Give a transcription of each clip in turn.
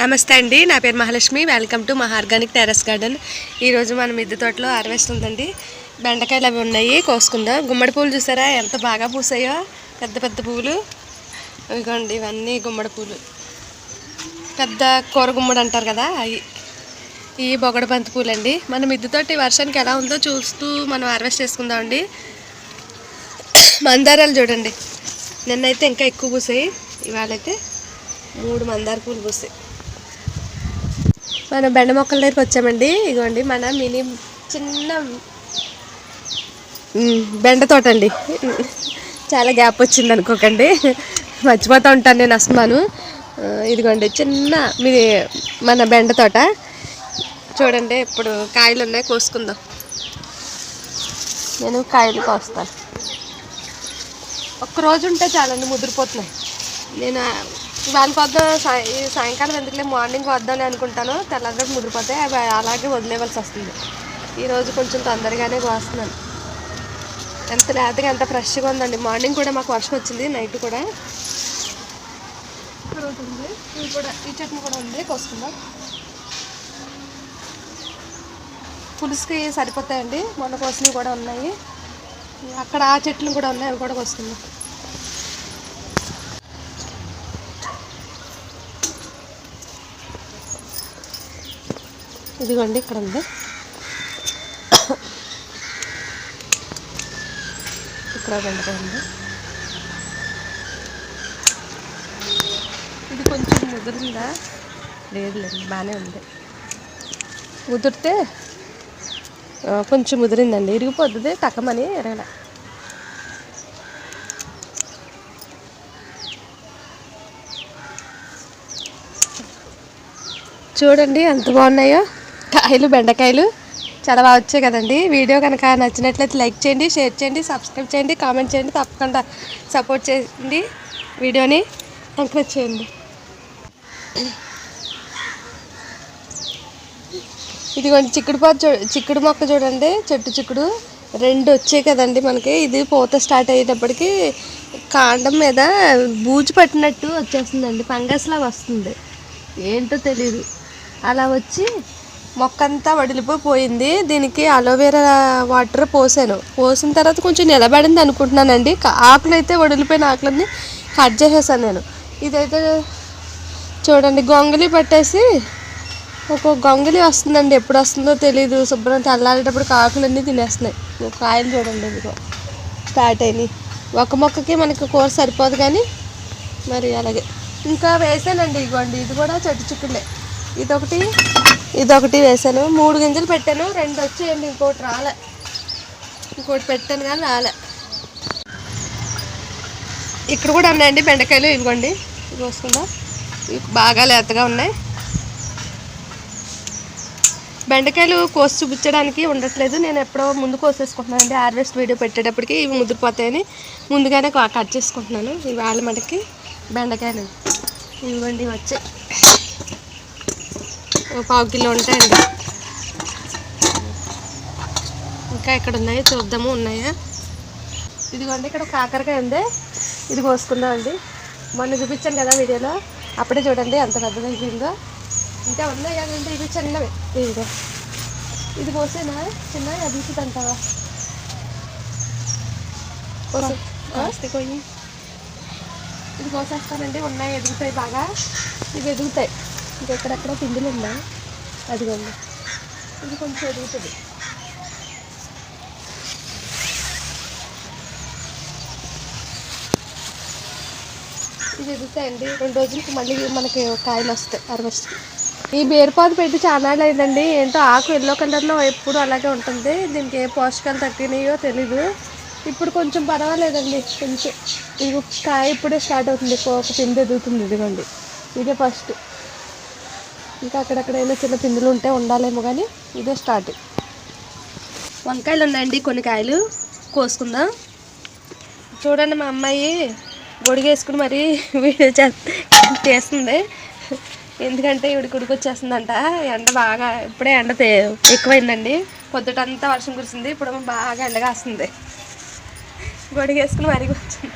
నమస్తే అండి నా పేరు Mahalakshmi. Welcome to Maha organic terrace garden ఈరోజు మన మిద్దె తోటలో హార్వెస్ట్ ఉందండి. బెండకాయలు అవి ఉన్నాయి కోసుకుందాం. గుమ్మడి పూలు చూసారా? ఎంత బాగా పూసాయో? పెద్ద పెద్ద పువ్వులు ఇదిగోండి ఇవన్నీ గుమ్మడి పూలు. పెద్ద కూర గుమ్మడి అంటారు కదా అవి ఈ బొగడ బంతి పూలు అండి మన మిద్దె తోటి వర్షానికి ఎలా ఉందో చూస్తూ మనం హార్వెస్ట్ చేసుకుందామండి మందారాలు చూడండి. నిన్నైతే ఇంకా ఎక్కువ పూసాయి. ఇవాళైతే మూడు మందార పూలు పూసాయి. మనం బెండ మొక్కల దగ్గరికి వచ్చామండి. ఇగోండి మన మినీ చిన్న బెండ తోట అండి. చాలా గ్యాప్ వచ్చింది అనుకోకండి. మర్చిపోతూ ఉంటాను నేను అస్మాను ఇదిగోండి చిన్న మీది మన బెండ తోట. చూడండి ఇప్పుడు కాయలు ఉన్నాయి కోసుకుందాం. నేను కాయలు కోస్తాను. ఒక్కరోజు ఉంటే చాలండి ముదిరిపోతున్నాయి. నేను వాళ్ళకి వద్దాం ఈ సాయంకాలం ఎందుకులే మార్నింగ్ వద్దామని అనుకుంటాను తెల్లగా ముదిరిపోతే అవి అలాగే వదిలేవలసి వస్తుంది. ఈరోజు కొంచెం తొందరగానే కోస్తున్నాను ఎంత లేతగా ఎంత ఫ్రెష్గా ఉందండి. మార్నింగ్ కూడా మాకు వర్షం వచ్చింది నైట్ కూడా. ఉంది ఇది కూడా ఈ చట్నీ కూడా ఉంది కోసుకుందాం. పులుసుకి సరిపోతాయండి. మొన్న కోసినవి కూడా ఉన్నాయి. అక్కడ ఆ చెట్లు కూడా ఉన్నాయి అవి కూడా కోసుకుందాం. ఇదిగోండి ఇక్కడ ఉంది. ఇక్కడ బెండకాయ ఉంది. ఇది కొంచెం ముదిరిందా? లేదు లేదు బాగానే ఉంది ఉదిరితే కొంచెం ముదిరిందండి. ఇరిగిపోతుంది తక్కమని ఎరగల. చూడండి ఎంత బాగున్నాయో. కాయలు బెండకాయలు. చాలా బాగా వచ్చాయి కదండి. వీడియో కనుక నచ్చినట్లయితే లైక్ చేయండి షేర్ చేయండి సబ్స్క్రైబ్ చేయండి కామెంట్ చేయండి తప్పకుండా సపోర్ట్ చేయండి వీడియోని. ఎంకరేజ్ చేయండి. ఇదిగోండి చిక్కుడు పాదు చిక్కుడు మొక్క చూడండి చెట్టు చిక్కుడు. రెండు వచ్చాయి కదండి మనకి. ఇది పూత స్టార్ట్ అయ్యేటప్పటికి కాండం మీద బూజు పట్టినట్టు వచ్చేస్తుందండి. ఫంగస్ లాగా వస్తుంది. ఏంటో తెలియదు అలా వచ్చి మొక్క అంతా వడిలిపోయింది దీనికి అలోవెరా వాటర్ పోసాను. పోసిన తర్వాత కొంచెం నిలబడింది అనుకుంటున్నానండి. ఆకులు అయితే వడిలిపోయిన ఆకులన్నీ కట్ చేసేసాను నేను. ఇదైతే చూడండి గొంగలి పట్టేసి ఒక గొంగలి వస్తుందండి. ఎప్పుడు వస్తుందో తెలియదు శుభ్రం తెల్లారేటప్పుడు ఆకులన్నీ తినేస్తున్నాయి. కాయలు చూడండి ఇదిగో. స్టార్ట్ అయినాయి. ఒక మొక్కకి మనకి కూర సరిపోదు కానీ మరి అలాగే. ఇంకా వేసానండి ఇగోండి. ఇది కూడా చెట్టు చిక్కులే. ఇదొకటి. ఇదొకటి వేసాను మూడు గింజలు పెట్టాను. రెండు వచ్చేయండి ఇంకోటి రాలే. ఇంకోటి పెట్టాను కానీ రాలే. ఇక్కడ కూడా ఉన్నాయండి బెండకాయలు ఇవ్వండి కోసుకుందాం బాగా లేతగా ఉన్నాయి. బెండకాయలు కోసి చూపించడానికి ఉండట్లేదు. నేను ఎప్పుడో ముందు కోసేసుకుంటున్నాను అండి హార్వెస్ట్ వీడియో పెట్టేటప్పటికి ఇవి ముదిరిపోతాయని ముందుగానే కట్ చేసుకుంటున్నాను. ఇవాళ మనకి బెండకాయలు. ఇవ్వండి వచ్చాయి. పావు కిలో ఉంటాయండి. ఇంకా ఎక్కడ ఉన్నాయో చూద్దాము ఉన్నాయా? ఇదిగోండి ఇక్కడ కాకరకాయ ఉంది. ఇది కోసుకుందాం అండి. మొన్న చూపించాను కదా వీడియోలో. అప్పుడే చూడండి ఎంత పెద్దది అయిపోయిందో. ఇంకా ఉన్నాయి కదండి ఇది చిన్నవి. ఇదిగో. ఇది కోసేనా? చిన్న అది ఇది కోసేస్తానండి ఉన్నాయి ఎదుగుతాయి బాగా. ఇవి ఎదుగుతాయి. ఇంకా ఎక్కడెక్కడ పిండిలు ఉన్నాయి అదిగోండి. ఇది కొంచెం ఎదుగుతుంది. ఇది ఎదుగుతాయండి. రెండు రోజులకి మళ్ళీ మనకి కాయలు వస్తాయి హార్వెస్ట్ ఈ బేరుపాదు పెట్టి చాలా అయిందండి. ఏంటో ఆకు ఎల్లో కలర్లో ఎప్పుడు అలాగే ఉంటుంది. దీనికి ఏ పోషకాలు తగ్గినాయో తెలీదు. ఇప్పుడు కొంచెం పర్వాలేదండి. కొంచెం ఇది కాయ ఇప్పుడే స్టార్ట్ అవుతుంది. ఒక పిండి ఎదుగుతుంది. ఇదిగోండి. ఇదే ఫస్ట్. ఇంకా అక్కడక్కడైనా చిన్న పిందులు ఉంటే ఉండాలేమో కానీ ఇదే స్టార్ట్ వంకాయలు ఉన్నాయండి కొన్ని కాయలు. కోసుకుందాం. చూడండి మా అమ్మాయి గొడిగేసుకుని మరి వీడియో చే- చేస్తుంది. ఎందుకంటే ఇవిడి కుడికి వచ్చేస్తుందంట ఎండ బాగా ఇప్పుడే ఎండ తే- ఎక్కువైందండి. పొద్దుటంతా వర్షం కురిసింది. ఇప్పుడు బాగా ఎండగా వస్తుంది. గొడిగేసుకుని మరీ కూర్చుంది.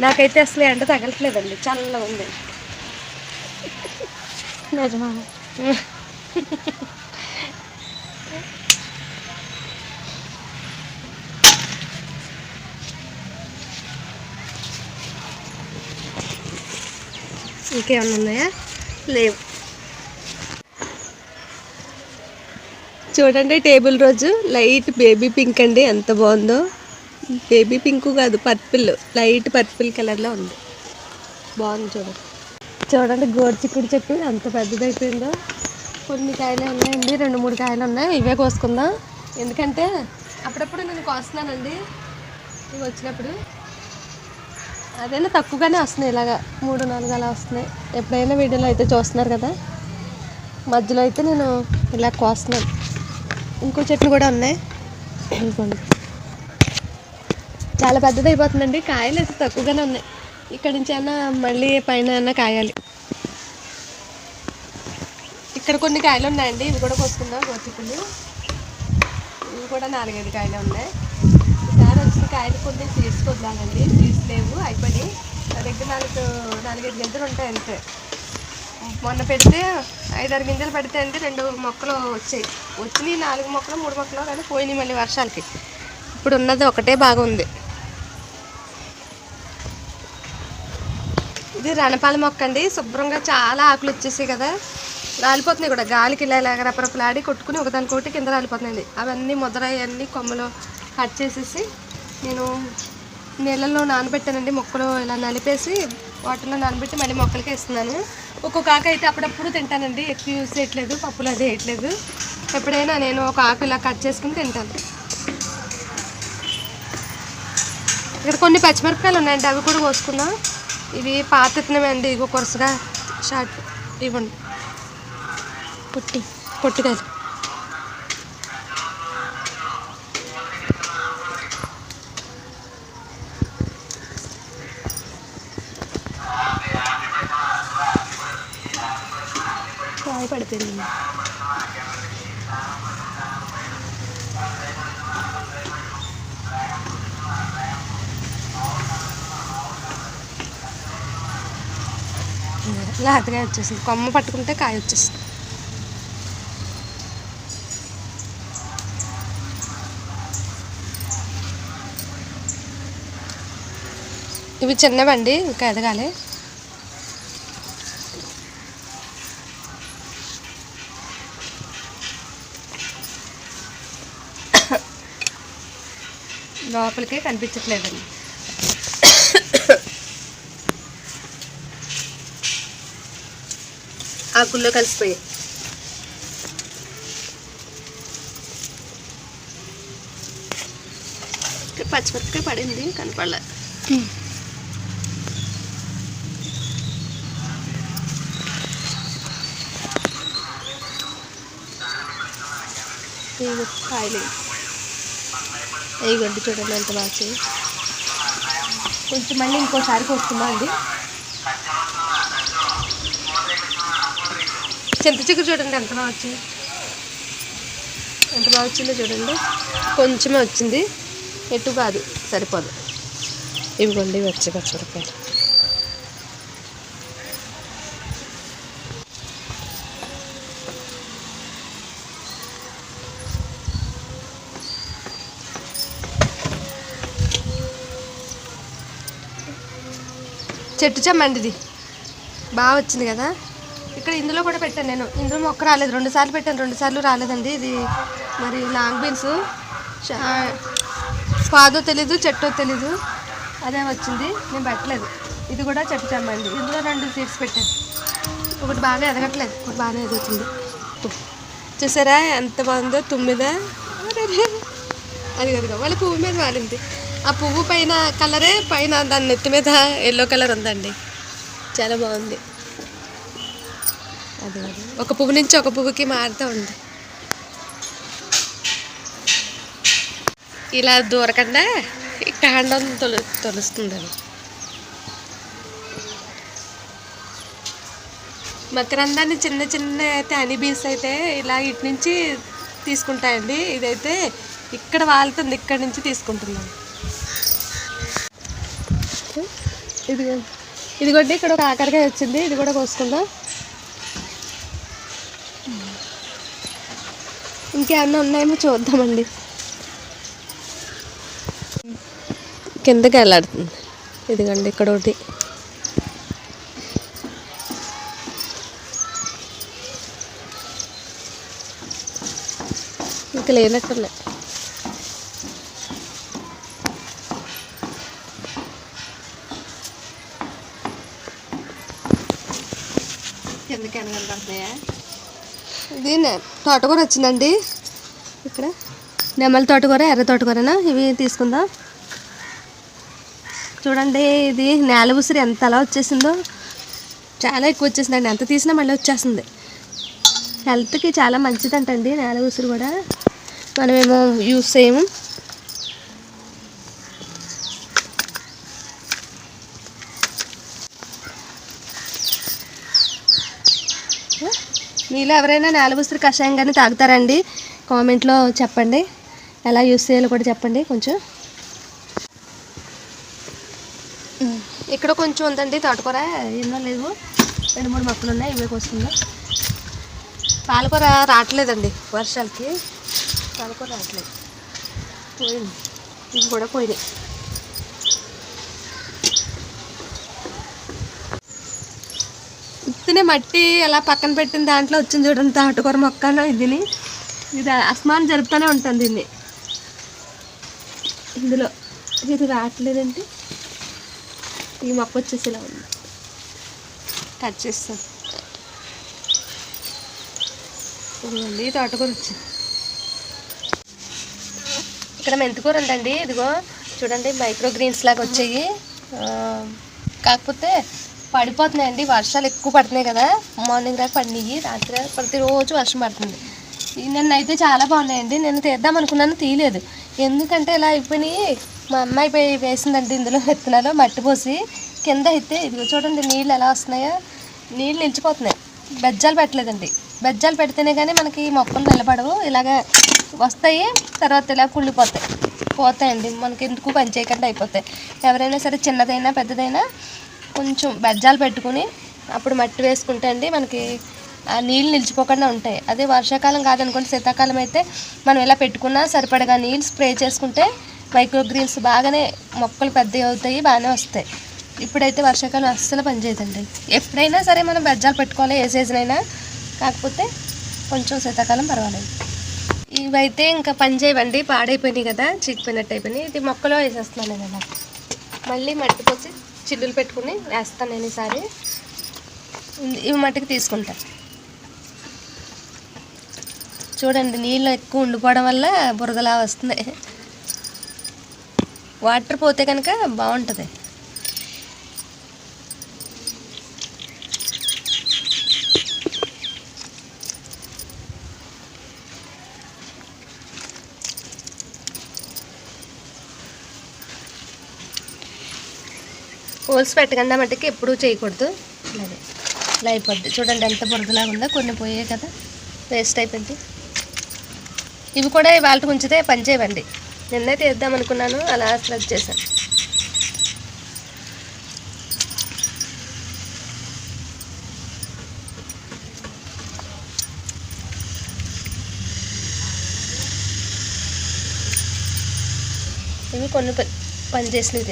నాకైతే అసలు ఎండ తగలట్లేదండి. చల్లగా ఉంది. నిజమా. ఇంకేమైనా ఉన్నాయా? లేవు. చూడండి టేబుల్ రోజు లైట్ బేబీ పింక్ అండి. ఎంత బాగుందో. బేబీ పింక్ కాదు పర్పుల్. లైట్ పర్పుల్ కలర్లో ఉంది. బాగుంది చూడండి చూడండి గోరు చిక్కుడు చెట్టు ఎంత పెద్దదైపోయిందో. కొన్ని కాయలే ఉన్నాయండి రెండు మూడు కాయలు ఉన్నాయి. ఇవే కోసుకుందాం. ఎందుకంటే అప్పుడప్పుడు నేను కోస్తున్నానండి. ఇవి వచ్చినప్పుడు. అదైనా తక్కువగానే వస్తున్నాయి ఇలాగా. మూడు నాలుగు అలా వస్తున్నాయి. ఎప్పుడైనా వీడియోలో అయితే చూస్తున్నారు కదా. మధ్యలో అయితే నేను ఇలా కోస్తున్నాను. ఇంకో చెట్లు కూడా ఉన్నాయి. ఇదిగోండి. చాలా పెద్దది అయిపోతుందండి కాయలు అయితే తక్కువగానే ఉన్నాయి. ఇక్కడ నుంచి అయినా మళ్ళీ పైన అయినా కాయాలి. ఇక్కడ కొన్ని కాయలు ఉన్నాయండి. ఇవి కూడా కోసుకుందాం గోచిక్కులు ఇవి కూడా నాలుగైదు కాయలు ఉన్నాయి. ఈసారి వచ్చిన కాయలు కొన్ని తీసుకొద్దామండి లేవు అయిపోయి నా దగ్గర నాలుగు నాలుగైదు గింజలు ఉంటాయి అంతే. మొన్న పెడితే ఐదారు గింజలు పెడితే అంటే రెండు మొక్కలు వచ్చాయి. వచ్చినాయి నాలుగు మొక్కలు మూడు మొక్కలు కానీ పోయినాయి మళ్ళీ వర్షాలకి. ఇప్పుడు ఉన్నది ఒకటే బాగుంది. ఇది రణపాల మొక్క అండి. శుభ్రంగా చాలా ఆకులు వచ్చేసాయి కదా. రాలిపోతున్నాయి కూడా. గాలికి ఇలా ఇలా రపరపలాడి కొట్టుకుని ఒకదానికొకటి కింద రాలిపోతున్నాయండి. అవన్నీ ముద్ర అవన్నీ కొమ్మలు కట్ చేసేసి నేను నీళ్ళల్లో నానబెట్టానండి. మొక్కలు ఇలా నలిపేసి వాటర్లో నానబెట్టి మళ్ళీ మొక్కలకి వేస్తున్నాను. ఒక్కొక్క ఆకు అయితే అప్పుడప్పుడు తింటానండి. ఎక్కువ యూస్ చేయట్లేదు. పప్పులు అది వేయట్లేదు. ఎప్పుడైనా నేను ఒక ఆకు ఇలా కట్ చేసుకుని తింటాను. ఇక్కడ కొన్ని పచ్చిమిరపకాయలు ఉన్నాయండి. అవి కూడా కోసుకుందాం. ఇవి పాత విత్తనమే ఇగో కొరసగా షార్ట్ ఇవ్వండి. పుట్టి పొట్టికాయలు. కాయ పడిపోయింది లేతగా వచ్చేసింది. కొమ్మ పట్టుకుంటే కాయ వచ్చేసింది. ఇవి చిన్నవండి ఇంకా ఎదగాలి లోపలికే కనిపించట్లేదండి. ఆకుల్లో కలిసిపోయాయి. పచ్చిమిరపకాయ పడింది కనపడలే. ఇవి కాయలు. ఇవ్వండి చూడండి ఎంత బాగా. కొంచెం మళ్ళీ ఇంకోసారి కోసుకుందాం అండి. చింత చిగురు చూడండి ఎంత బాగా వచ్చింది. ఎంత బాగా వచ్చిందో చూడండి. కొంచెమే వచ్చింది. ఎటు కాదు సరిపోదు. ఇవిగోండి ఇవి వచ్చి పచ్చిమిరపకాయలు. చెట్టు చెమ్మండిది. బాగా వచ్చింది కదా? ఇక్కడ ఇందులో కూడా పెట్టాను నేను. ఇందులో మొక్క రాలేదు. రెండు సార్లు పెట్టాను. రెండు సార్లు రాలేదండి. ఇది మరి లాంగ్ బీన్స్. స్వాదో తెలీదు చెట్టో తెలీదు. అదే వచ్చింది. నేను పెట్టలేదు. ఇది కూడా చెట్టు చెమ్మండి ఇందులో రెండు సీడ్స్ పెట్టాను. ఒకటి బాగా ఎదగట్లేదు. ఒకటి బాగానే ఎదుగుతుంది చూసారా? ఎంత బాగుందో? తుమ్మిదా? అది కదా వాళ్ళ పువ్వు మీద వాలింది. ఆ పువ్వు పైన కలరే పైన దాని నెత్తి మీద ఎల్లో కలర్ ఉందండి. చాలా బాగుంది. అది ఒక పువ్వు నుంచి ఒక పువ్వుకి మారుతూ ఉంది. ఇలా దూరకుండా కాండం తొలు తొలుస్తుంది అది మకరందాన్ని చిన్న చిన్న అయితే హనీ బీస్ అయితే ఇలా ఇటు నుంచి తీసుకుంటాయండి. ఇదైతే ఇక్కడ వాళ్తుంది ఇక్కడ నుంచి తీసుకుంటున్నాను ఇదిగో ఇదిగోండి ఇక్కడ ఒక ఆఖరిగా వచ్చింది. ఇది కూడా కోసుకుందాం. ఇంకేమన్నా ఉన్నాయేమో చూద్దామండి. కిందకి వెళ్ళాడుతుంది. ఇదిగోండి ఇక్కడ ఒకటి. ఇంకా లేనట్టున్నాయి కిందకి ఇది నె- తోటకూర వచ్చిందండి? ఇక్కడ నెమలి తోటకూర ఎర్ర తోటకూరనా? ఇవి తీసుకుందాం. చూడండి ఇది నేల ఉసిరి ఎంత అలా వచ్చేసిందో. చాలా ఎక్కువ వచ్చేసిందండి. ఎంత తీసినా మళ్ళీ వచ్చేస్తుంది. హెల్త్కి చాలా మంచిదంటండి నేల ఉసిరి కూడా. మనమేమో యూస్ చేయము. మీలో ఎవరైనా నేల ఉసిరి కషాయం కానీ తాగుతారండి? కామెంట్లో చెప్పండి. ఎలా యూస్ చేయాలో కూడా చెప్పండి కొంచెం. ఇక్కడ కొంచెం ఉందండి తోటకూర. ఎన్నో లేవు. రెండు మూడు మొక్కలు ఉన్నాయి ఇవే కోసుకుందాం. పాలకూర రావట్లేదండి వర్షాలకి. పాలకూర రావట్లేదు. పోయింది. ఇవి కూడా పోయినాయి. ఉత్తినే మట్టి అలా పక్కన పెట్టిన దాంట్లో వచ్చింది చూడండి తోటకూర మొక్కను ఇదిని. ఇది అస్మాన్ జరుపుతూనే ఉంటుంది దీన్ని. ఇందులో ఇది రావట్లేదండి ఈ మొక్క వచ్చేసేలా ఉంది. కట్ చేస్తాను ఇదిగోండి తోటకూర వచ్చింది ఇక్కడ మెంతికూర ఉందండి. ఇదిగో చూడండి మైక్రో గ్రీన్స్ లాగా వచ్చాయి. కాకపోతే పడిపోతున్నాయండి. వర్షాలు ఎక్కువ పడుతున్నాయి కదా. మార్నింగ్ దాకా పడినాయి. రాత్రి ప్రతిరోజు వర్షం పడుతుంది. నిన్న అయితే చాలా బాగున్నాయండి. నేను తీద్దాం అనుకున్నాను తీయలేదు. ఎందుకంటే ఇలా అయిపోయినాయి. మా అమ్మాయి పోయి వేసిందండి ఇందులో విత్తనాలు మట్టి పోసి కింద అయితే ఇదిగో చూడండి నీళ్ళు ఎలా వస్తున్నాయో. నీళ్ళు నిలిచిపోతున్నాయి. బెజ్జాలు పెట్టలేదండి. బెజ్జాలు పెడితేనే కానీ మనకి ఈ మొక్కలు నిలబడవు. ఇలాగ వస్తాయి తర్వాత ఇలా కుళ్ళిపోతాయి. పోతాయండి. మనకి ఎందుకు పని చేయకుండా అయిపోతాయి. ఎవరైనా సరే చిన్నదైనా పెద్దదైనా కొంచెం బెజ్జాలు పెట్టుకుని అప్పుడు మట్టి వేసుకుంటే అండి మనకి ఆ నీళ్ళు నిలిచిపోకుండా ఉంటాయి. అదే వర్షాకాలం కాదనుకోండి శీతాకాలం అయితే మనం ఎలా పెట్టుకున్నా సరిపడగా నీళ్ళు స్ప్రే చేసుకుంటే మైక్రో గ్రీన్స్ బాగానే మొక్కలు పెద్దవి అవుతాయి బాగానే వస్తాయి. ఇప్పుడైతే వర్షాకాలం అస్సలు పనిచేయదండి ఎప్పుడైనా సరే మనం బెజ్జాలు పెట్టుకోవాలి ఏ సీజన్ అయినా. కాకపోతే కొంచెం శీతాకాలం పర్వాలేదు. ఇవైతే ఇంకా పని చేయవండి పాడైపోయినాయి కదా చిక్కిపోయినట్టు అయిపోయినాయి. ఇది మొక్కలో వేసేస్తున్నాను నేను. మళ్ళీ మట్టి పోసి చిల్లులు పెట్టుకుని వేస్తాను నేను ఈసారి. ఇవి మట్టికి తీసుకుంటాను చూడండి నీళ్ళు ఎక్కువ ఉండిపోవడం వల్ల బురదలా వస్తుంది. వాటర్ పోతే కనుక బాగుంటుంది. హోల్స్ పెట్టకుండా మట్టుకి ఎప్పుడూ చేయకూడదు. అలాగే ఇలా అయిపోద్ది. చూడండి ఎంత బురదలాగా ఉందో కొన్ని పోయాయి కదా. వేస్ట్ అయిపోయింది. ఇవి కూడా ఇవాళ ఉంచితే పనిచేయండి నిన్నైతే నిన్నే తీద్దాం అనుకున్నాను అలా స్ట్రెచ్ చేశాను. ఇవి కొన్ని పనిచేసినవి పని చేసినవి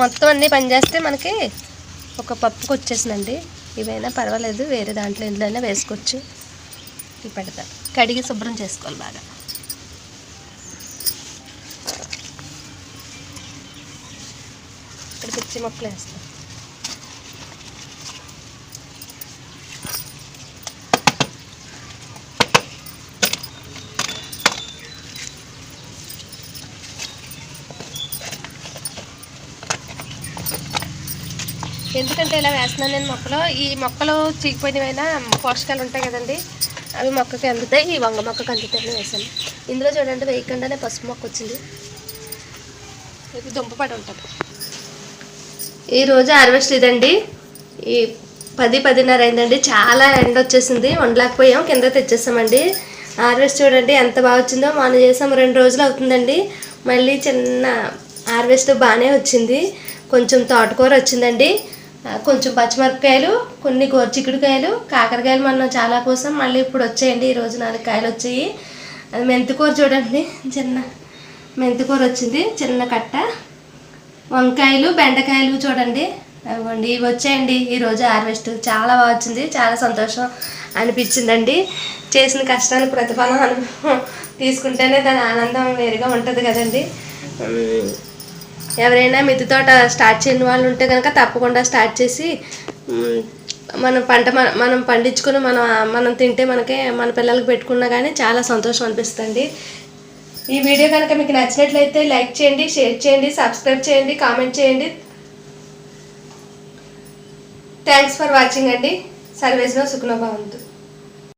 మొత్తం అన్నీ పనిచేస్తే మనకి ఒక పప్పుకి వచ్చేసిందండి ఇవైనా పర్వాలేదు వేరే దాంట్లో ఇంట్లోనే వేసుకోవచ్చు. ఇవి కడిగి శుభ్రం చేసుకోవాలి బాగా. ఇక్కడ పిచ్చి మొక్కలు వేస్తాం. ఎందుకంటే ఇలా వేస్తున్నాను నేను మొక్కలు. ఈ మొక్కలు చీకిపోయినవైనా పోషకాలు ఉంటాయి కదండి. అవి మొక్కకి అందుతాయి. ఈ వంగ మొక్కకి అందుతాయని వేసాను. ఇందులో చూడండి వేయకుండానే పసుపు మొక్క వచ్చింది. ఇది దుంప పడి ఉంటుంది. ఈరోజు హార్వెస్ట్ ఇదండి. ఈ పది పదిన్నర అయిందండి. చాలా ఎండ వచ్చేసింది. వండలేకపోయాం. కింద తెచ్చేసామండి. హార్వెస్ట్ చూడండి ఎంత బాగా వచ్చిందో. మనం చేసాం రెండు రోజులు అవుతుందండి. మళ్ళీ చిన్న హార్వెస్ట్ బాగానే వచ్చింది. కొంచెం తోటకూర వచ్చిందండి. కొంచెం పచ్చిమిరపకాయలు కొన్ని గోరుచిక్కుడుకాయలు కాకరకాయలు మనం చాలా కోసం. మళ్ళీ ఇప్పుడు వచ్చాయండి. ఈరోజు నాలుగు కాయలు వచ్చాయి. అది మెంతికూర చూడండి. చిన్న మెంతికూర వచ్చింది. చిన్న కట్ట. వంకాయలు బెండకాయలు చూడండి. అవ్వండి. ఇవి వచ్చాయండి. ఈరోజు హార్వెస్ట్. చాలా బాగా వచ్చింది. చాలా సంతోషం అనిపించిందండి. చేసిన కష్టానికి ప్రతిఫలం తీసుకుంటేనే దాని ఆనందం వేరుగా ఉంటుంది కదండి. ఎవరైనా మిద్దె తోట స్టార్ట్ చేయని వాళ్ళు ఉంటే కనుక తప్పకుండా స్టార్ట్ చేసి మనం పంట మన- మనం పండించుకుని మనం మనం తింటే మనకే మన పిల్లలకు పెట్టుకున్నా కానీ చాలా సంతోషం అనిపిస్తుంది ఈ వీడియో కనుక మీకు నచ్చినట్లయితే లైక్ చేయండి షేర్ చేయండి సబ్స్క్రైబ్ చేయండి కామెంట్ చేయండి. థ్యాంక్స్ ఫర్ వాచింగ్ అండి. సర్వేస్లో సుఖనోభవంతు.